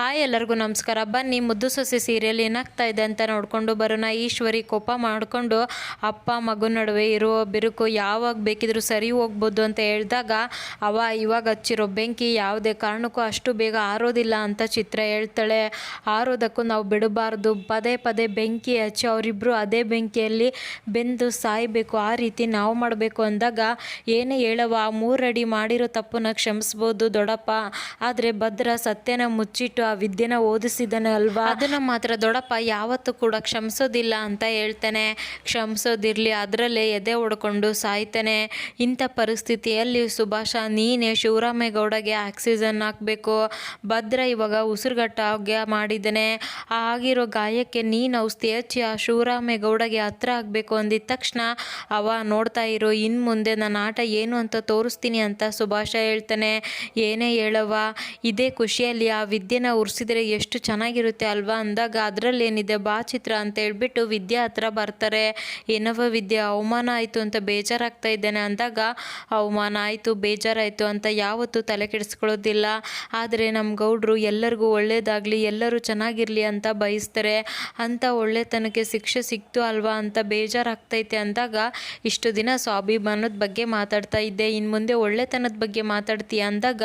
Hi ಎಲ್ಲರಿಗೂ ನಮಸ್ಕಾರ. ಬನ್ನಿ, ಮುದ್ದು ಸೊಸೆ ಸೀರಿಯಲ್ ಏನಾಗ್ತಾ ಇದೆ ಅಂತ ನೋಡಿಕೊಂಡು ಬರೋಣ. ಈಶ್ವರಿ ಕೋಪ ಮಾಡಿಕೊಂಡು ಅಪ್ಪ, ಮಗು ನಡುವೆ ಇರೋ ಬಿರುಕು ಯಾವಾಗ ಬೇಕಿದ್ರೂ ಸರಿ ಹೋಗ್ಬೋದು ಅಂತ ಹೇಳಿದಾಗ, ಅವ ಇವಾಗ ಹಚ್ಚಿರೋ ಬೆಂಕಿ ಯಾವುದೇ ಕಾರಣಕ್ಕೂ ಅಷ್ಟು ಬೇಗ ಆರೋದಿಲ್ಲ ಅಂತ ಚಿತ್ರ ಹೇಳ್ತಾಳೆ. ಆರೋದಕ್ಕೂ ನಾವು ಬಿಡಬಾರ್ದು. ಪದೇ ಪದೇ ಬೆಂಕಿ ಹಚ್ಚಿ ಅವರಿಬ್ಬರು ಅದೇ ಬೆಂಕಿಯಲ್ಲಿ ಬೆಂದು ಸಾಯಬೇಕು. ಆ ರೀತಿ ನಾವು ಮಾಡಬೇಕು ಅಂದಾಗ, ಏನೇ ಹೇಳವ, ಮೂರಡಿ ಮಾಡಿರೋ ತಪ್ಪನ್ನ ಕ್ಷಮಿಸ್ಬೋದು ದೊಡ್ಡಪ್ಪ. ಆದರೆ ಭದ್ರ ಸತ್ಯನ ಮುಚ್ಚಿಟ್ಟು ವಿದ್ಯೆನ ಓದಿಸಿದ್ದಾನೆ ಅಲ್ವಾ? ಅದನ್ನ ಮಾತ್ರ ದೊಡ್ಡಪ್ಪ, ಯಾವತ್ತೂ ಕೂಡ ಕ್ಷಮಿಸೋದಿಲ್ಲ ಅಂತ ಹೇಳ್ತಾನೆ. ಕ್ಷಮಿಸೋದಿರ್ಲಿ, ಅದರಲ್ಲೇ ಎದೆ ಹೊಡ್ಕೊಂಡು ಸಾಯ್ತಾನೆ. ಇಂಥ ಪರಿಸ್ಥಿತಿಯಲ್ಲಿ ಸುಭಾಷ, ನೀನೇ ಶಿವರಾಮೇಗೌಡಗೆ ಆಕ್ಸಿಜನ್ ಹಾಕಬೇಕು. ಭದ್ರ ಇವಾಗ ಉಸಿರುಗಟ್ಟಾಗೆ ಮಾಡಿದ್ದಾನೆ. ಆಗಿರೋ ಗಾಯಕ್ಕೆ ನೀನು ಔಷಧಿ ಹಚ್ಚಿ ಆ ಶಿವರಾಮೇಗೌಡಗೆ ಹತ್ರ ಆಗಬೇಕು ಅಂದಿದ ತಕ್ಷಣ ಅವ ನೋಡ್ತಾ ಇರೋ ಇನ್ನು ಮುಂದೆ ನನ್ನ ಆಟ ಏನು ಅಂತ ತೋರಿಸ್ತೀನಿ ಅಂತ ಸುಭಾಷ ಹೇಳ್ತಾನೆ. ಏನೇ ಹೇಳವ ಇದೇ ಖುಷಿಯಲ್ಲಿ ಆ ವಿದ್ಯೆನ ಉರ್ಸಿದ್ರೆ ಎಷ್ಟು ಚೆನ್ನಾಗಿರುತ್ತೆ ಅಲ್ವಾ? ಅಂದಾಗ ಅದರಲ್ಲಿ ಏನಿದೆ ಬಾ ಚಿತ್ರ ಅಂತ ಹೇಳ್ಬಿಟ್ಟು ವಿದ್ಯಾ ಹತ್ರ ಬರ್ತಾರೆ. ಏನವ ವಿದ್ಯೆ, ಅವಮಾನ ಆಯಿತು ಅಂತ ಬೇಜಾರಾಗ್ತಾ ಇದ್ದೇನೆ ಅಂದಾಗ, ಅವಮಾನ ಆಯಿತು, ಬೇಜಾರಾಯಿತು ಅಂತ ಯಾವತ್ತೂ ತಲೆ ಕೆಡಿಸ್ಕೊಳ್ಳೋದಿಲ್ಲ. ಆದರೆ ನಮ್ಮ ಗೌಡ್ರು, ಎಲ್ಲರಿಗೂ ಒಳ್ಳೆಯದಾಗಲಿ ಎಲ್ಲರೂ ಚೆನ್ನಾಗಿರಲಿ ಅಂತ ಬಯಸ್ತಾರೆ. ಅಂಥ ಒಳ್ಳೆತನಕ್ಕೆ ಶಿಕ್ಷೆ ಸಿಕ್ತು ಅಲ್ವಾ ಅಂತ ಬೇಜಾರಾಗ್ತೈತೆ ಅಂದಾಗ, ಇಷ್ಟು ದಿನ ಸ್ವಾಭಿಮಾನದ ಬಗ್ಗೆ ಮಾತಾಡ್ತಾ ಇದ್ದೆ ಇನ್ನು ಮುಂದೆ ಒಳ್ಳೆತನದ ಬಗ್ಗೆ ಮಾತಾಡ್ತೀಯ? ಅಂದಾಗ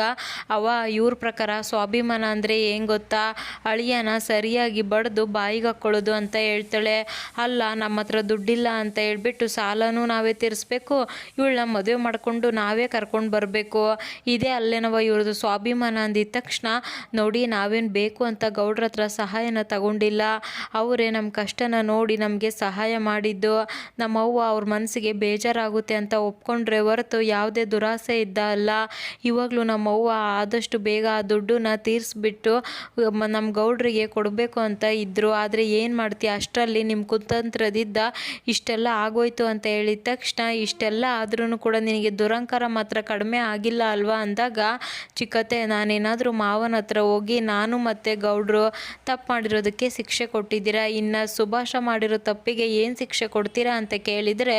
ಅವ ಇವ್ರ ಪ್ರಕಾರ ಸ್ವಾಭಿಮಾನ ಅಂದರೆ ಏನು ಗೊತ್ತಾ? ಅಳಿಯನ ಸರಿಯಾಗಿ ಬಡ್ದು ಬಾಯಿಗೆ ಹಾಕ್ಕೊಳ್ಳೋದು ಅಂತ ಹೇಳ್ತಾಳೆ. ಅಲ್ಲ, ನಮ್ಮ ಹತ್ರ ದುಡ್ಡಿಲ್ಲ ಅಂತ ಹೇಳ್ಬಿಟ್ಟು ಸಾಲನೂ ನಾವೇ ತೀರಿಸ್ಬೇಕು. ಇವಳನ್ನ ಮದುವೆ ಮಾಡಿಕೊಂಡು ನಾವೇ ಕರ್ಕೊಂಡು ಬರಬೇಕು. ಇದೇ ಅಲ್ಲೇನವ ಇವ್ರದ್ದು ಸ್ವಾಭಿಮಾನ ಅಂದಿದ್ದ ತಕ್ಷಣ, ನೋಡಿ, ನಾವೇನು ಬೇಕು ಅಂತ ಗೌಡ್ರ ಹತ್ರ ಸಹಾಯನ ತಗೊಂಡಿಲ್ಲ. ಅವರೇ ನಮ್ಮ ಕಷ್ಟನ ನೋಡಿ ನಮಗೆ ಸಹಾಯ ಮಾಡಿದ್ದು. ನಮ್ಮವ್ವ ಅವ್ರ ಮನಸ್ಸಿಗೆ ಬೇಜಾರಾಗುತ್ತೆ ಅಂತ ಒಪ್ಕೊಂಡ್ರೆ ಹೊರತು ಯಾವುದೇ ದುರಾಸೆ ಇದ್ದ ಅಲ್ಲ. ಇವಾಗಲೂ ನಮ್ಮವ್ವ ಆದಷ್ಟು ಬೇಗ ಆ ದುಡ್ಡನ್ನ ತೀರಿಸ್ಬಿಟ್ಟು ನಮ್ಮ ಗೌಡ್ರಿಗೆ ಕೊಡಬೇಕು ಅಂತ ಇದ್ದರು ಆದರೆ ಏನು ಮಾಡ್ತೀಯ? ಅಷ್ಟರಲ್ಲಿ ನಿಮ್ಮ ಕುತಂತ್ರದಿದ್ದ ಇಷ್ಟೆಲ್ಲ ಆಗೋಯ್ತು ಅಂತ ಹೇಳಿದ ತಕ್ಷಣ ಇಷ್ಟೆಲ್ಲ ಆದ್ರೂ ಕೂಡ ನಿನಗೆ ದುರಂಕಾರ ಮಾತ್ರ ಕಡಿಮೆ ಆಗಿಲ್ಲ ಅಲ್ವಾ ಅಂದಾಗ ಚಿಕ್ಕತೆ ನಾನೇನಾದರೂ ಮಾವನ ಹತ್ರ ಹೋಗಿ ನಾನು ಮತ್ತು ಗೌಡ್ರು ತಪ್ಪು ಮಾಡಿರೋದಕ್ಕೆ ಶಿಕ್ಷೆ ಕೊಟ್ಟಿದ್ದೀರಾ? ಇನ್ನು ಸುಭಾಷ ಮಾಡಿರೋ ತಪ್ಪಿಗೆ ಏನು ಶಿಕ್ಷೆ ಕೊಡ್ತೀರಾ ಅಂತ ಕೇಳಿದರೆ,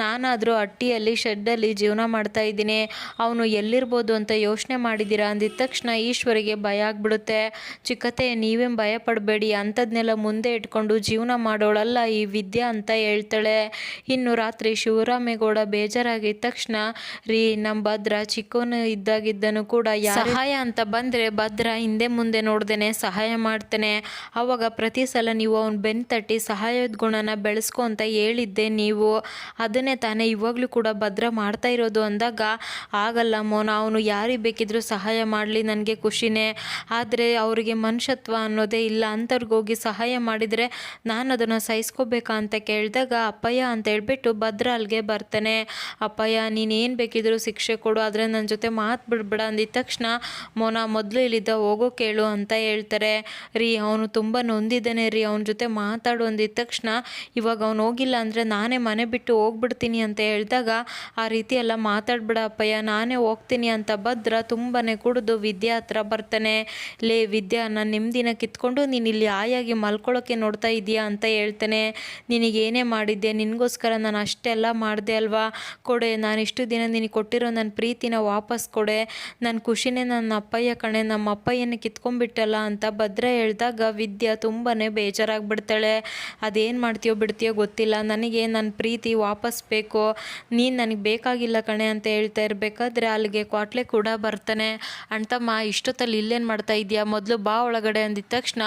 ನಾನಾದರೂ ಹಟ್ಟಿಯಲ್ಲಿ ಶೆಡ್ಡಲ್ಲಿ ಜೀವನ ಮಾಡ್ತಾ ಇದ್ದೀನಿ, ಅವನು ಎಲ್ಲಿರ್ಬೋದು ಅಂತ ಯೋಚನೆ ಮಾಡಿದ್ದೀರಾ ಅಂದಿದ ತಕ್ಷಣ ಈಶ್ವರಿಗೆ ಭಯ ಆಗ್ಬಿಡುತ್ತೆ. ಚಿಕ್ಕತ್ತೆ ನೀವೇನು ಭಯ ಪಡಬೇಡಿ ಅಂಥದ್ನೆಲ್ಲ ಮುಂದೆ ಇಟ್ಕೊಂಡು ಜೀವನ ಮಾಡೋಳಲ್ಲ ಈ ವಿದ್ಯಾ ಅಂತ ಹೇಳ್ತಾಳೆ. ಇನ್ನು ರಾತ್ರಿ ಶಿವರಾಮೇಗೌಡ ಬೇಜಾರಾಗಿದ್ದ ತಕ್ಷಣ, ರೀ ನಮ್ಮ ಭದ್ರ ಚಿಕ್ಕವನು ಇದ್ದಾಗಿದ್ದನು ಕೂಡ ಸಹಾಯ ಅಂತ ಬಂದರೆ ಭದ್ರ ಹಿಂದೆ ಮುಂದೆ ನೋಡ್ದೇನೆ ಸಹಾಯ ಮಾಡ್ತೇನೆ. ಅವಾಗ ಪ್ರತಿ ಸಲ ನೀವು ಅವ್ನು ಬೆನ್ನು ತಟ್ಟಿ ಸಹಾಯದ ಗುಣನ ಬೆಳೆಸ್ಕೊ ಅಂತ ಹೇಳಿದ್ದೆ ನೀವು. ಅದನ್ನೇ ತಾನೇ ಇವಾಗಲೂ ಕೂಡ ಭದ್ರ ಮಾಡ್ತಾ ಇರೋದು ಅಂದಾಗ, ಆಗಲ್ಲ ಮೋನ, ಅವನು ಯಾರಿಗೆ ಬೇಕಿದ್ರೂ ಸಹಾಯ ಮಾಡಲಿ, ನನಗೆ ಖುಷಿನೇ. ಆದರೆ ಅವರಿಗೆ ಮನುಷ್ಯತ್ವ ಅನ್ನೋದೇ ಇಲ್ಲ ಅಂಥವ್ರಿಗೋಗಿ ಸಹಾಯ ಮಾಡಿದರೆ ನಾನು ಅದನ್ನು ಸಹಿಸ್ಕೋಬೇಕಾ ಅಂತ ಕೇಳಿದಾಗ, ಅಪ್ಪಯ್ಯ, ಅಂತ ಹೇಳ್ಬಿಟ್ಟು ಭದ್ರ ಅಲ್ಲಿಗೆ ಬರ್ತಾನೆ. ಅಪ್ಪಯ್ಯ, ನೀನೇನು ಬೇಕಿದ್ರು ಶಿಕ್ಷೆ ಕೊಡು, ಆದರೆ ನನ್ನ ಜೊತೆ ಮಾತು ಬಿಡ್ಬೇಡ ಅಂದಿದ ತಕ್ಷಣ ಮೋನ ಮೊದಲು ಇಲ್ಲಿದ್ದ ಹೋಗೋ ಕೇಳು ಅಂತ ಹೇಳ್ತಾರೆ. ರೀ, ಅವನು ತುಂಬ ನೊಂದಿದ್ದಾನೆ ರೀ, ಅವನ ಜೊತೆ ಮಾತಾಡು ಅಂದಿದ ತಕ್ಷಣ, ಇವಾಗ ಅವನು ಹೋಗಿಲ್ಲ ಅಂದರೆ ನಾನೇ ಮನೆ ಬಿಟ್ಟು ಹೋಗ್ಬಿಡ್ತೀನಿ ಅಂತ ಹೇಳಿದಾಗ, ಆ ರೀತಿ ಎಲ್ಲ ಮಾತಾಡ್ಬೇಡ ಅಪ್ಪಯ್ಯ, ನಾನೇ ಹೋಗ್ತೀನಿ ಅಂತ ಭದ್ರ ತುಂಬಾ ಕುಡಿದು ವಿದ್ಯಾ ಹತ್ರ ಬರ್ತಾನೆ. ಲೇ ವಿದ್ಯಾ, ನಾನು ನೆಮ್ಮದಿನ ಕಿತ್ಕೊಂಡು ನೀನು ಇಲ್ಲಿ ಆಯಾಗಿ ಮಲ್ಕೊಳ್ಳೋಕ್ಕೆ ನೋಡ್ತಾ ಇದೀಯಾ ಅಂತ ಹೇಳ್ತಾನೆ. ನಿನಗೇನೇ ಮಾಡಿದ್ದೆ, ನಿನಗೋಸ್ಕರ ನಾನು ಅಷ್ಟೆಲ್ಲ ಮಾಡಿದೆ ಅಲ್ವಾ? ಕೊಡೆ, ನಾನು ಇಷ್ಟು ದಿನ ನಿನಗೆ ಕೊಟ್ಟಿರೋ ನನ್ನ ಪ್ರೀತಿನ ವಾಪಸ್ ಕೊಡೆ. ನನ್ನ ಖುಷಿನೇ ನನ್ನ ಅಪ್ಪಯ್ಯ, ಕಣೆ, ನಮ್ಮ ಅಪ್ಪಯ್ಯನ ಕಿತ್ಕೊಂಡ್ಬಿಟ್ಟಲ್ಲ ಅಂತ ಭದ್ರ ಹೇಳಿದಾಗ ವಿದ್ಯಾ ತುಂಬಾ ಬೇಜಾರಾಗ್ಬಿಡ್ತಾಳೆ. ಅದೇನು ಮಾಡ್ತೀಯೋ ಬಿಡ್ತೀಯೋ ಗೊತ್ತಿಲ್ಲ. ನನಗೆ ನನ್ನ ಪ್ರೀತಿ ವಾಪಸ್ ಬೇಕು. ನೀನು ನನಗೆ ಬೇಕಾಗಿಲ್ಲ ಕಣೆ ಅಂತ ಹೇಳ್ತಾ ಇರಬೇಕಾದ್ರೆ ಅಲ್ಲಿಗೆ ಕ್ವಾಟ್ಲೆ ಕೂಡ ಬರ್ತಾನೆ. ಅಣ್ತಮ್ಮ ಇಷ್ಟೊತ್ತಲ್ಲಿ ಇಲ್ಲೇನು ಮಾಡ್ತಾ ಇದೀಯಾ? ಮೊದಲು ಬಾ ಒಳಗಡೆ ಅಂದಿದ್ದ ತಕ್ಷಣ,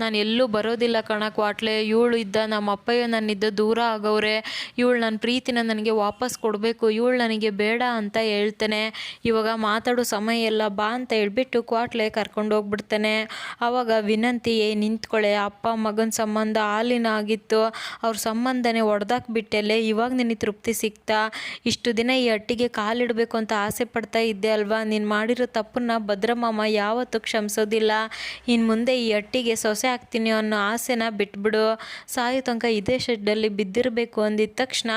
ನಾನು ಎಲ್ಲೂ ಬರೋದಿಲ್ಲ ಕಣ ಕ್ವಾಟ್ಲೆ. ಇವಳು ಇದ್ದ ನಮ್ಮ ಅಪ್ಪಯ್ಯ ನನ್ನಿದ್ದ ದೂರ ಆಗೋವ್ರೆ. ಇವಳು ನನ್ನ ಪ್ರೀತಿನ ನನಗೆ ವಾಪಸ್ ಕೊಡಬೇಕು. ಇವಳು ನನಗೆ ಬೇಡ ಅಂತ ಹೇಳ್ತಾನೆ. ಇವಾಗ ಮಾತಾಡೋ ಸಮಯ ಎಲ್ಲ ಬಾ ಅಂತ ಹೇಳ್ಬಿಟ್ಟು ಕ್ವಾಟ್ಲೆ ಕರ್ಕೊಂಡು ಹೋಗ್ಬಿಡ್ತಾನೆ. ಆವಾಗ ವಿನಂತಿ ನಿಂತ್ಕೊಳ್ಳೆ ಅಪ್ಪ, ಮಗನ ಸಂಬಂಧ ಹಾಲಿನ ಆಗಿತ್ತು. ಅವ್ರ ಸಂಬಂಧನೇ ಒಡೆದಾಕ್ಬಿಟ್ಟೆಲ್ಲೇ ಇವಾಗ ನಿನಗೆ ತೃಪ್ತಿ ಸಿಗ್ತಾ? ಇಷ್ಟು ದಿನ ಈ ಹಟ್ಟಿಗೆ ಕಾಲಿಡಬೇಕು ಅಂತ ಆಸೆ ಪಡ್ತಾ ಇದ್ದೆ ಅಲ್ವಾ? ನೀನು ಮಾಡಿರೋ ತಪ್ಪನ್ನ ಭದ್ರಮಾಮ ಯಾವತ್ತೂ ಕ್ಷಮಿಸೋದಿಲ್ಲ. ಇನ್ನು ಮುಂದೆ ಈ ಅಟ್ಟಿಗೆ ಸೊಸೆ ಹಾಕ್ತೀನಿ ಅನ್ನೋ ಆಸೆನ ಬಿಟ್ಬಿಡು. ಸಾಯೋ ತನಕ ಇದೇ ಶೆಡ್ಡಲ್ಲಿ ಬಿದ್ದಿರಬೇಕು ಅಂದಿದ ತಕ್ಷಣ,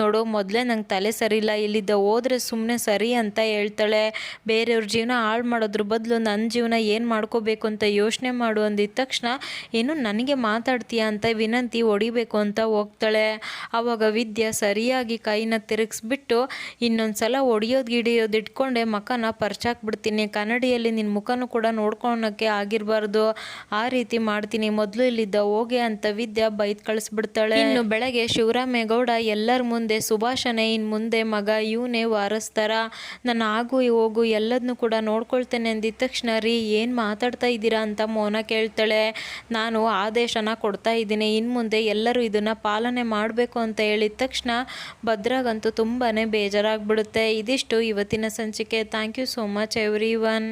ನೋಡು, ಮೊದಲೇ ನಂಗೆ ತಲೆ ಸರಿಯಿಲ್ಲ, ಇಲ್ಲಿದ್ದ ಹೋದರೆ ಸುಮ್ಮನೆ ಸರಿ ಅಂತ ಹೇಳ್ತಾಳೆ. ಬೇರೆಯವ್ರ ಜೀವನ ಹಾಳು ಮಾಡೋದ್ರ ಬದಲು ನನ್ನ ಜೀವನ ಏನು ಮಾಡ್ಕೋಬೇಕು ಅಂತ ಯೋಚನೆ ಮಾಡು ಅಂದಿದ್ದ ತಕ್ಷಣ, ಏನು ನನಗೆ ಮಾತಾಡ್ತೀಯ ಅಂತ ವಿನಂತಿ ಹೊಡಿಬೇಕು ಅಂತ ಹೋಗ್ತಾಳೆ. ಆವಾಗ ವಿದ್ಯೆ ಸರಿಯಾಗಿ ಕೈನ ತಿರುಗಿಸ್ಬಿಟ್ಟು ಇನ್ನೊಂದು ಸಲ ಹೊಡಿಯೋದು ಗಿಡಿಯೋದು ಇಟ್ಕೊಂಡೆ ಮಖನ ಪರ್ಚಾಕ್ಬಿಡ್ತೀನಿ ಕನ್ನಡಿಯಲ್ಲಿ ನಿನ್ನ ಮುಖನೂ ಕೂಡ ನೋಡ್ಕೊಳಕ್ಕೆ ಮಾಡೋಕ್ಕೆ ಆಗಿರಬಾರ್ದು. ಆ ರೀತಿ ಮಾಡ್ತೀನಿ. ಮೊದಲು ಇಲ್ಲಿದ್ದ ಹೋಗೆ ಅಂತ ವಿದ್ಯಾ ಬೈದ್ ಕಳಿಸ್ಬಿಡ್ತಾಳೆ. ಇನ್ನು ಬೆಳಗ್ಗೆ ಶಿವರಾಮೇಗೌಡ ಎಲ್ಲರ ಮುಂದೆ ಸುಭಾಷನೇ ಇನ್ನು ಮುಂದೆ ಮಗ, ಇವನೇ ವಾರಸ್ತಾರ. ನಾನು ಆಗು ಹೋಗು ಎಲ್ಲದನ್ನು ಕೂಡ ನೋಡ್ಕೊಳ್ತೇನೆ ಅಂದಿದ ತಕ್ಷಣ, ರೀ, ಏನು ಮಾತಾಡ್ತಾ ಇದ್ದೀರಾ ಅಂತ ಮೋನ ಕೇಳ್ತಾಳೆ. ನಾನು ಆದೇಶನ ಕೊಡ್ತಾ ಇದ್ದೀನಿ. ಇನ್ನು ಮುಂದೆ ಎಲ್ಲರೂ ಇದನ್ನು ಪಾಲನೆ ಮಾಡಬೇಕು ಅಂತ ಹೇಳಿದ ತಕ್ಷಣ ಭದ್ರಾಗಂತೂ ತುಂಬಾ ಬೇಜಾರಾಗ್ಬಿಡುತ್ತೆ. ಇದಿಷ್ಟು ಇವತ್ತಿನ ಸಂಚಿಕೆ. Thank you so much everyone.